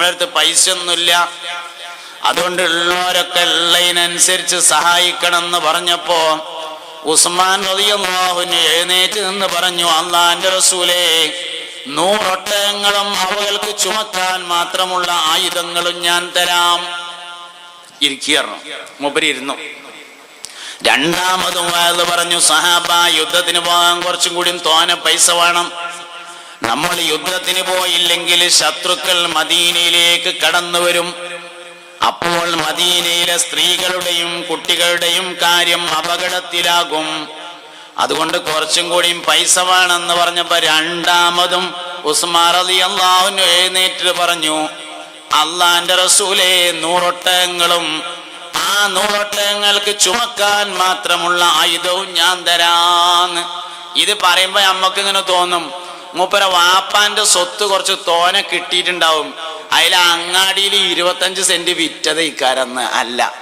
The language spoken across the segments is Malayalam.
നമ്മളടുത്ത് പൈസ ഒന്നുമില്ല അതുകൊണ്ട് ഉള്ളവരൊക്കെ ഉള്ളതിനനുസരിച്ച് സഹായിക്കണം എന്ന് പറഞ്ഞപ്പോ ഉസ്മാൻ റളിയല്ലാഹുവിന് എഴുന്നേറ്റ് നിന്ന് പറഞ്ഞു അള്ളാന്റെ റസൂലേ നൂറൊട്ടകങ്ങളും അവകൾക്ക് ചുമക്കാൻ മാത്രമുള്ള ആയുധങ്ങളും ഞാൻ തരാം. ഇരിക്കുകയായിരുന്നു മുപ്പരി ഇരുന്നു. രണ്ടാമതും വയത് പറഞ്ഞു സഹാബ യുദ്ധത്തിന് പോകാൻ കുറച്ചും കൂടി തോനെ പൈസ വേണം. നമ്മൾ യുദ്ധത്തിന് പോയില്ലെങ്കിൽ ശത്രുക്കൾ മദീനയിലേക്ക് കടന്നു വരും. അപ്പോൾ മദീനയിലെ സ്ത്രീകളുടെയും കുട്ടികളുടെയും കാര്യം അപകടത്തിലാകും. അതുകൊണ്ട് കുറച്ചും കൂടിയും പൈസ വേണമെന്ന് പറഞ്ഞപ്പോ രണ്ടാമതും ഉസ്മാർ അലി അള്ളാഹുന് എഴുന്നേറ്റ് പറഞ്ഞു അള്ളാന്റെ റസൂലെ നൂറൊട്ടകങ്ങളും ആ നൂറൊട്ടകങ്ങൾക്ക് ചുമക്കാൻ മാത്രമുള്ള ആയുധവും ഞാൻ തരാന്ന്. ഇത് പറയുമ്പോ നമ്മക്ക് ഇങ്ങനെ തോന്നും മൂപ്പര വാപ്പാന്റെ സ്വത്ത് കുറച്ച് തോനെ കിട്ടിയിട്ടുണ്ടാവും. അതിൽ അങ്ങാടിയിൽ ഇരുപത്തഞ്ച് സെന്റ് വിറ്റത് ഇക്കാരെന്ന് അല്ല.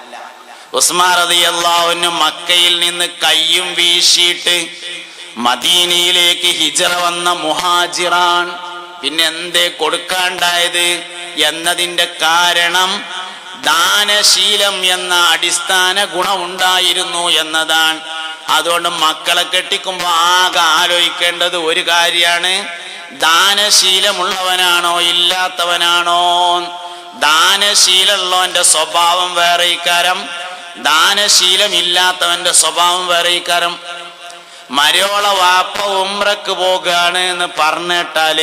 ഉസ്മാൻ അള്ളാവിന് മക്കയിൽ നിന്ന് കയ്യും വീശിയിട്ട് മദീനയിലേക്ക് ഹിജറ വന്ന മുഹാജിറാൻ പിന്നെ എന്തേ കൊടുക്കാണ്ടായത് എന്നതിന്റെ കാരണം ദാനശീലം എന്ന അടിസ്ഥാന ഗുണമുണ്ടായിരുന്നു എന്നതാണ്. അതുകൊണ്ട് മക്കളെ കെട്ടിക്കുമ്പോൾ ആകെ ആലോചിക്കേണ്ടത് ഒരു കാര്യമാണ്. ദാനശീലമുള്ളവനാണോ ഇല്ലാത്തവനാണോ? ദാനശീലമുള്ളവന്റെ സ്വഭാവം വേറെ ഇക്കാരം ദാനശീലമില്ലാത്തവന്റെ സ്വഭാവം വേറെ ഇക്കാരം മരോള വാപ്പ ഉമ്രക്ക് പോകുകയാണ് എന്ന് പറഞ്ഞിട്ടാൽ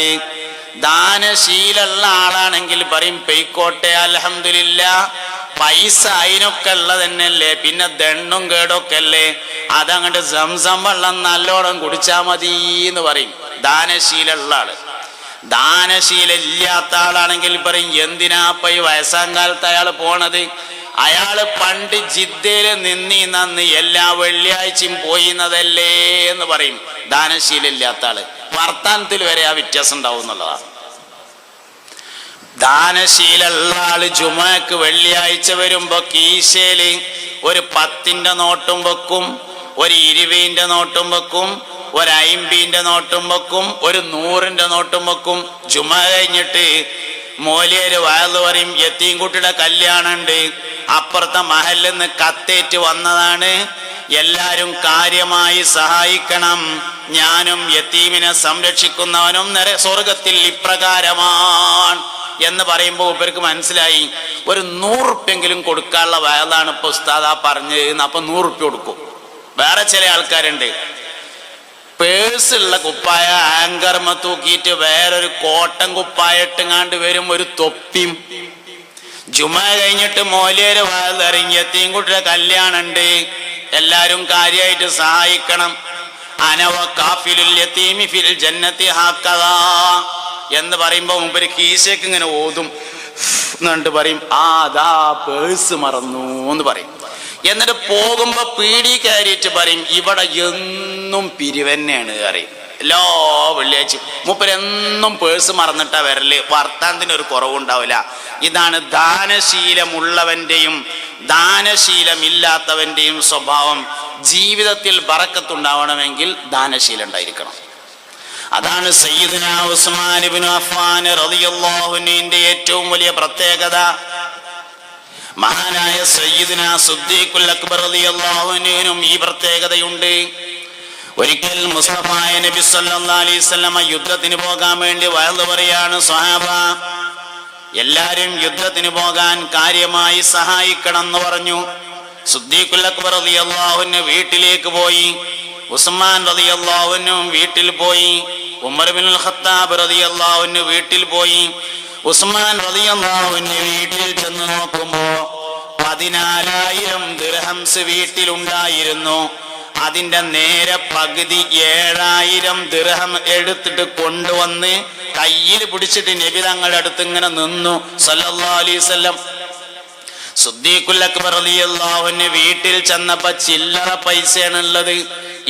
ദാനശീലുള്ള ആളാണെങ്കിൽ പറയും പെയ്ക്കോട്ടെ അലഹമില്ല പൈസ അതിനൊക്കെ ഉള്ളത് തന്നെയല്ലേ പിന്നെ ദണ്ണും കേടൊക്കെ അല്ലേ അതങ്ങട്ട് സംസം വെള്ളം നല്ലോണം കുടിച്ചാ മതി എന്ന് പറയും. ദാനശീലുള്ള ആൾ. ദാനശീല ഇല്ലാത്ത ആളാണെങ്കിൽ പറയും എന്തിനാ ഇപ്പൊ ഈ വയസ്സാം കാലത്ത് അയാൾ പോണത്? അയാൾ പണ്ട് ജിദ്ദയിൽ നിന്നീ നന്ന് എല്ലാ വെള്ളിയാഴ്ചയും പോയിന്നതല്ലേ? എന്ന് പറയും. ദാനശീലില്ലാത്ത ആൾ. വർത്താനത്തിൽ വരെ ആ വ്യത്യാസം ഉണ്ടാവും എന്നുള്ളതാണ്. ദാനശീലുള്ള ആൾ ജുമക്ക് വെള്ളിയാഴ്ച വരുമ്പോ കീശയിൽ ഒരു പത്തിന്റെ നോട്ടും വെക്കും ഒരു ഇരുപതിന്റെ നോട്ടും വെക്കും ഒരു അയിമ്പീന്റെ നോട്ടും വെക്കും ഒരു നൂറിന്റെ നോട്ടും വെക്കും. ജുമ കഴിഞ്ഞിട്ട് മോലിയര് വയൽ പറയും യത്തീൻകുട്ടിയുടെ കല്യാണുണ്ട് അപ്പുറത്തെ മഹലിൽ നിന്ന് കത്തേറ്റ് വന്നതാണ്. എല്ലാരും കാര്യമായി സഹായിക്കണം. ഞാനും യത്തീമിനെ സംരക്ഷിക്കുന്നവനും നര സ്വർഗത്തിൽ ഇപ്രകാരമാണ്. എന്ന് പറയുമ്പോൾ ഇവർക്ക് മനസ്സിലായി. ഒരു നൂറുപ്യെങ്കിലും കൊടുക്കാനുള്ള വയലാണ് ഇപ്പൊ ഉസ്താദ് ആ പറഞ്ഞത് അപ്പൊ നൂറുപ്യ കൊടുക്കും. വേറെ ചില ആൾക്കാരുണ്ട്. പേഴ്സുള്ള കുപ്പായ ആങ്കർമ തൂക്കിയിട്ട് വേറൊരു കോട്ടൻ കുപ്പായ ഇട്ടുങ്ങാണ്ട് വരും ഒരു തൊപ്പിയും. ജുമ കഴിഞ്ഞിട്ട് മോലിയര് തീൻകുട്ടിയുടെ കല്യാണം ഉണ്ട്. എല്ലാരും കാര്യമായിട്ട് സഹായിക്കണം. അനവ കാഫിലുൽ യതീമി ഫിൽ ജന്നത്തി ഹാക്കദാ. എന്ന് പറയുമ്പോൾ മുമ്പര് കീശയ്ക്ക് ഇങ്ങനെ ഓതും. എന്നിട്ട് പറയും ആ അതാ പേഴ്സ് മറന്നു എന്ന് പറയും. എന്നിട്ട് പോകുമ്പോ പീടി കയറിയിട്ട് പറയും ഇവിടെ എന്നും പിരിവന്നെയാണ് അറിയും എല്ലാ വെള്ളിയാഴ്ച മൂപ്പരെന്നും പേഴ്സ് മറന്നിട്ടാ വരൽ. വർത്താനത്തിന് ഒരു കുറവുണ്ടാവില്ല. ഇതാണ് ദാനശീലമുള്ളവന്റെയും ദാനശീലമില്ലാത്തവന്റെയും സ്വഭാവം. ജീവിതത്തിൽ ബറക്കത്തുണ്ടാവണമെങ്കിൽ ദാനശീലം ഉണ്ടായിരിക്കണം. അതാണ് സയ്യിദ്ന ഉസ്മാൻ ഇബ്നു ഏറ്റവും വലിയ പ്രത്യേകത. മഹാനായ സയ്യിദ്ന സുദ്ദീഖുൽ അക്ബർ റളിയല്ലാഹുവിനും ഈ പ്രത്യേകതയുണ്ട്. ഒരിക്കൽ മുസ്തഫായ നബി സല്ലല്ലാഹു അലൈഹി യുദ്ധത്തിന് പോകാൻ വേണ്ടി വയലു പറയാണ് സ്വഹാബ. എല്ലാരും യുദ്ധത്തിന് പോകാൻ കാര്യമായി സഹായിക്കണം എന്ന് പറഞ്ഞു. സുദ്ദീഖുൽ അക്ബർ റളിയല്ലാഹുവിന് വീട്ടിലേക്ക് പോയി. ഉസ്മാൻ റളിയല്ലാഹുവിനും വീട്ടിൽ പോയി. ഉമർ ബിൻ ഖത്താബ് വീട്ടിൽ പോയി. ഉസ്മാൻ റളിയല്ലാഹുവിന് വീട്ടിൽ ചെന്ന് നോക്കുമ്പോ പതിനാലായിരം ദിർഹംസ് വീട്ടിലുണ്ടായിരുന്നു. അതിന്റെ നേരെ പകുതി ഏഴായിരം ദിർഹം എടുത്തിട്ട് കൊണ്ടുവന്ന് കയ്യിൽ പിടിച്ചിട്ട് നബി തങ്ങളുടെ അടുത്ത് ഇങ്ങനെ നിന്നു. സല്ലാസ്വല്ലം സുദ്ദീഖുൽ അക്ബർ വീട്ടിൽ ചെന്നപ്പോ ചില്ലറ പൈസയാണുള്ളത്.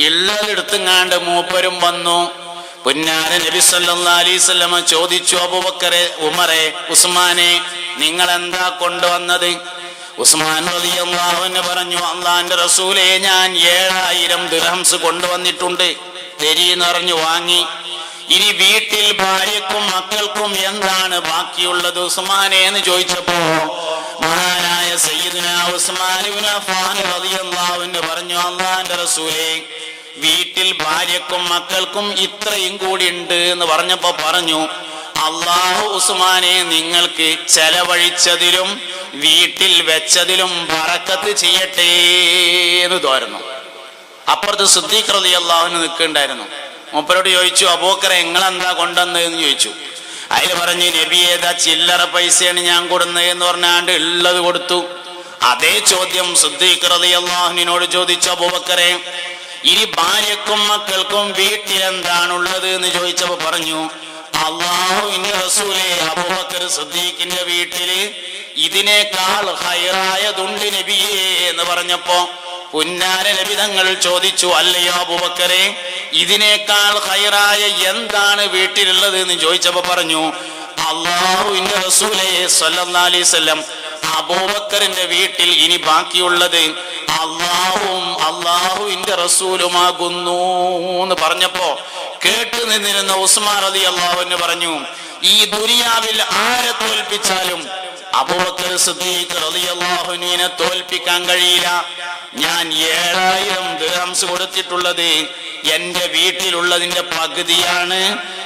ഉള്ളത് എടുത്തുങ്ങാണ്ട് മൂപ്പരും വന്നു. പുന്നാര നബി സല്ലാ അലൈഹി വസല്ലം ചോദിച്ചു അബൂബക്കറെ ഉമറെ ഉസ്മാനെ നിങ്ങൾ എന്താ കൊണ്ടുവന്നത്? ഉസ്മാൻ റളിയല്ലാഹുവിന് പറഞ്ഞു അള്ളാന്റെ റസൂലെ ഞാൻ ഏഴായിരം ദുരഹംസ് കൊണ്ടുവന്നിട്ടുണ്ട്. തെരിയെന്നറിഞ്ഞു വാങ്ങി. ഇനി വീട്ടിൽ ഭാര്യക്കും മക്കൾക്കും എന്താണ് ബാക്കിയുള്ളത്? ഉസ്മാനെ എന്ന് ചോദിച്ചപ്പോ മഹാനായ സയ്യിദുന ഉസ്മാൻ പറഞ്ഞു അള്ളാന്റെ റസൂലേ വീട്ടിൽ ഭാര്യക്കും മക്കൾക്കും ഇത്രയും കൂടി ഉണ്ട് എന്ന് പറഞ്ഞപ്പോ പറഞ്ഞു അള്ളാഹു ഉസ്മാനെ നിങ്ങൾക്ക് ചെലവഴിച്ചതിലും വീട്ടിൽ വെച്ചതിലും പറക്കത്ത് ചെയ്യട്ടെ എന്ന് തോരുന്നു. അപ്പുറത്ത് സുദ്ദീഖ് റലി അള്ളാഹുന് നിൽക്കുന്നുണ്ടായിരുന്നു. മൂപ്പരോട് ചോദിച്ചു അബൂക്കറെ നിങ്ങളെന്താ കൊണ്ടുവന്നതെന്ന് ചോദിച്ചു. അതിൽ പറഞ്ഞു നബി ഏതാ ചില്ലറ പൈസയാണ് ഞാൻ കൊടുന്നത് എന്ന് പറഞ്ഞാണ്ട് ഉള്ളത് കൊടുത്തു. അതേ ചോദ്യം സുദ്ദീഖ് റലി അള്ളാഹുവിനോട് ചോദിച്ചു അബൂബക്കറെ ഇനി ഭാര്യക്കും മക്കൾക്കും വീട്ടിലെന്താണുള്ളത് എന്ന് ചോദിച്ചപ്പോ പറഞ്ഞു അള്ളാഹുവിന്റെ വീട്ടിൽ ഇതിനേക്കാൾ ഹൈറായതുണ്ട് നബിയേ എന്ന് പറഞ്ഞപ്പോ പുന്നാര ലഭിതങ്ങൾ ചോദിച്ചു അല്ലയോ അബൂബക്കറെ ഇതിനേക്കാൾ ഹൈറായ എന്താണ് വീട്ടിലുള്ളത്? എന്ന് ചോദിച്ചപ്പോ പറഞ്ഞു അള്ളാഹുവിന്റെ റസൂലെ സല്ലല്ലാഹു അലൈഹി അബൂബക്കറിന്റെ വീട്ടിൽ ഇനി ബാക്കിയുള്ളത് അള്ളാഹും അള്ളാഹുവിന്റെ റസൂലുമാകുന്നു എന്ന് പറഞ്ഞപ്പോ കേട്ടു നിന്നിരുന്ന ഉസ്മാൻ അലി അള്ളാഹുവിന് പറഞ്ഞു ഈ ദുനിയാവിൽ ആരെ തോൽപ്പിച്ചാലും അബൂബക്കർ സിദ്ദീഖ് തോൽപ്പിക്കാൻ കഴിയില്ല. ഞാൻ ഏഴായിരം ദിർഹംസ് കൊടുത്തിട്ടുള്ളത് എന്റെ വീട്ടിലുള്ളതിന്റെ പകുതിയാണ്.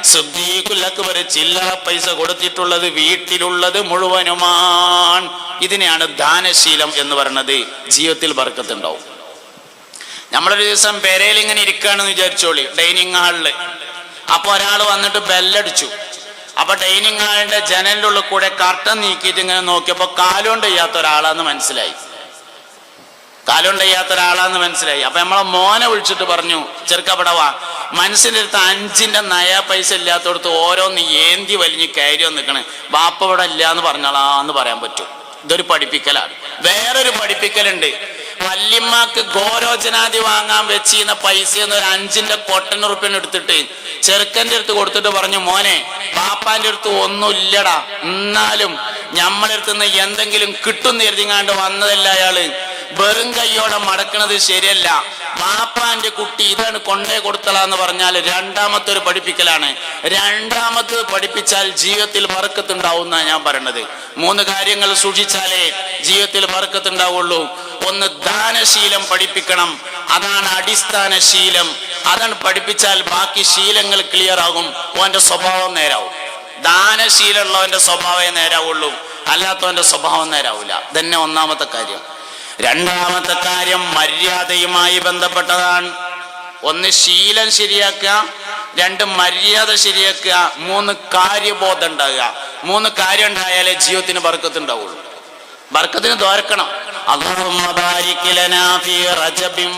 സിദ്ദീഖുൽ അക്ബർ ചില്ലറ പൈസ കൊടുത്തിട്ടുള്ളത് വീട്ടിലുള്ളത് മുഴുവനുമാണ്. ഇതിനെയാണ് ദാനശീലം എന്ന് പറയുന്നത്. ജീവിതത്തിൽ വർക്കത്തുണ്ടാവും നമ്മളൊരു ദിവസം പെരയിൽ ഇങ്ങനെ ഇരിക്കുകയാണെന്ന് വിചാരിച്ചോളി ഡൈനിങ് ഹാളിൽ. അപ്പൊ ഒരാൾ വന്നിട്ട് ബെല്ലടിച്ചു. അപ്പൊ ഡൈനിങ് ഹാളിന്റെ ജനലിന്റെ ഉള്ളിൽ കൂടെ കർട്ടൻ നീക്കിയിട്ട് ഇങ്ങനെ നോക്കിയപ്പോ കാലുകൊണ്ട് ചെയ്യാത്ത ഒരാളാന്ന് മനസ്സിലായി. കാലുകൊണ്ട് ചെയ്യാത്ത ഒരാളാന്ന് മനസ്സിലായി. അപ്പൊ നമ്മളെ മോനെ വിളിച്ചിട്ട് പറഞ്ഞു ചെറുക്കപ്പടവാ അടുത്ത് അഞ്ചിന്റെ നയ പൈസ ഇല്ലാത്തടത്ത് ഓരോന്ന് ഏന്തി വലിഞ്ഞ് കയറി നിൽക്കണേ ബാപ്പ ഇവിടെ ഇല്ല എന്ന് പറഞ്ഞാളാന്ന് പറയാൻ പറ്റും. ഇതൊരു പഠിപ്പിക്കലാണ്. വേറൊരു പഠിപ്പിക്കലുണ്ട്. വല്യമ്മക്ക് ഗോരോചനാദി വാങ്ങാൻ വെച്ചിരുന്ന പൈസ ഒരു അഞ്ചിന്റെ കൊട്ടൻ ഉറുപ്പിന് എടുത്തിട്ട് ചെറുക്കന്റെ അടുത്ത് കൊടുത്തിട്ട് പറഞ്ഞു മോനെ പാപ്പാന്റെ അടുത്ത് ഒന്നുമില്ലടാ. എന്നാലും നമ്മളെ അടുത്ത് നിന്ന് എന്തെങ്കിലും കിട്ടും എഴുതിങ്ങാണ്ട് വന്നതല്ല അയാൾ. വെറും കൈയോടെ മടക്കണത് ശരിയല്ല. വാപ്പാന്റെ കുട്ടി ഇതാണ് കൊണ്ടേ കൊടുത്തലാന്ന് പറഞ്ഞാൽ രണ്ടാമത്തെ ഒരു പഠിപ്പിക്കലാണ്. രണ്ടാമത് പഠിപ്പിച്ചാൽ ജീവിതത്തിൽ ബർക്കത്തുണ്ടാവും ഞാൻ പറയണത്. മൂന്ന് കാര്യങ്ങൾ സൂക്ഷിച്ചാലേ ജീവിതത്തിൽ വറക്കത്തുണ്ടാവുള്ളൂ. ഒന്ന് ദാനശീലം പഠിപ്പിക്കണം. അതാണ് അടിസ്ഥാന ശീലം. അതാണ് പഠിപ്പിച്ചാൽ ബാക്കി ശീലങ്ങൾ ക്ലിയർ ആകും ഓന്റെ സ്വഭാവം നേരാവും. ദാനശീലമുള്ളവന്റെ സ്വഭാവം നേരാവുള്ളൂ. അല്ലാത്തവന്റെ സ്വഭാവം നേരാവില്ല. തന്നെ ഒന്നാമത്തെ കാര്യം. രണ്ടാമത്തെ കാര്യം മര്യാദയുമായി ബന്ധപ്പെട്ടതാണ്. ഒന്ന് ശീലം ശരിയാക്കുക രണ്ട് മര്യാദ ശരിയാക്കുക മൂന്ന് കാര്യബോധം ഉണ്ടാകുക. മൂന്ന് കാര്യം ഉണ്ടായാലേ ജീവിതത്തിന് ബർക്കത്തുണ്ടാവുള്ളൂ. ബർക്കത്തിന് തോർക്കണം ബാരിക് ലനാ ഫീ റജബിൻ